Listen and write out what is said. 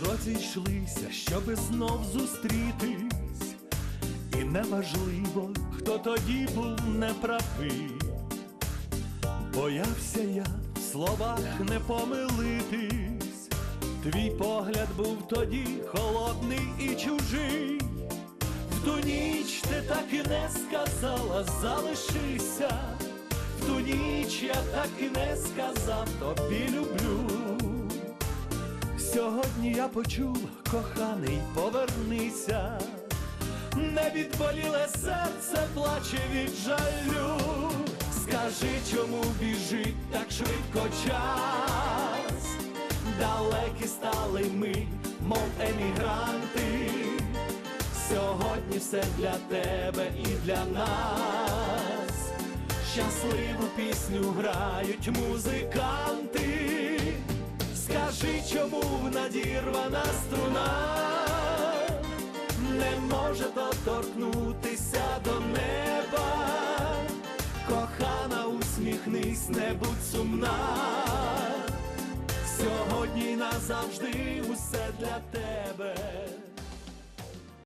розійшлися, щоби знов зустрітись, і неважливо, хто тоді був неправий. Боявся я в словах не помилитись, твій погляд був тоді холодний і чужий. В ту ніч ти так і не сказала, залишися, в ту ніч я так і не сказав тобі люблю. Сьогодні я почув, коханий, повернися, не відболіле серце плаче від жалю. Скажи, чому біжить так швидко час, далекі стали ми, мов емігранти. Сьогодні все для тебе і для нас. Щасливу пісню грають музиканти. Скажи, чому надірвана струна не може доторкнутися до неба. Кохана, усміхнись, не будь сумна. Сьогодні назавжди усе.